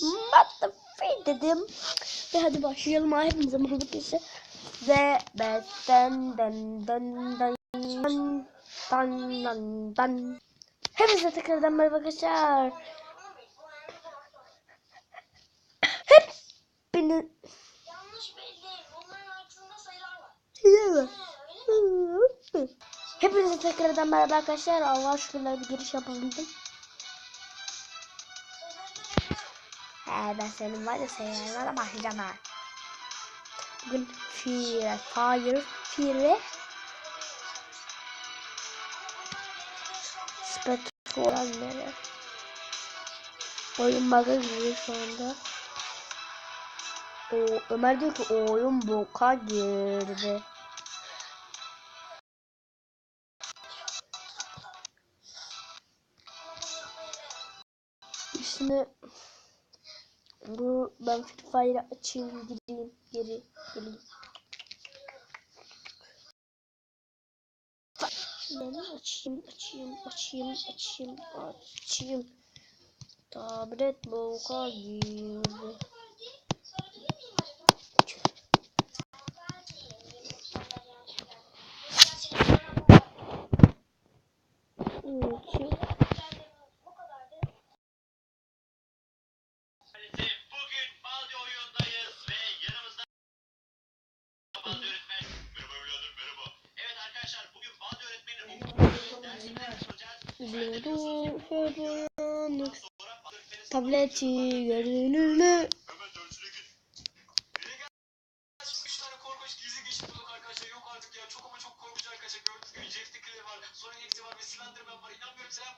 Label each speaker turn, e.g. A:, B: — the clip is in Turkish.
A: what the fuck dedim. Ve hadi başlayalım hepinize merhaba arkadaşlar. Ve besten den den den den den den den Hepinize tekrardan merhaba arkadaşlar. Hepiniz? Hepinize tekrardan merhaba arkadaşlar. Allah şükürler bir giriş yapabildim. He ben senin var ya sayılarına da başlayacağım ha. Bugün Fire, Fire, Fire Spectral'leri Oyun bug'a giriyor şu anda. O, Ömer diyor ki oyun boka girdi. Şimdi bu ben Free Fire'ı açayım gireyim geri geleyim. Ben açayım açayım açayım açayım açayım. Tablet boka girdi.
B: Var. Sonra Hexi var ve Slenderman var. İnanmıyorum Selam?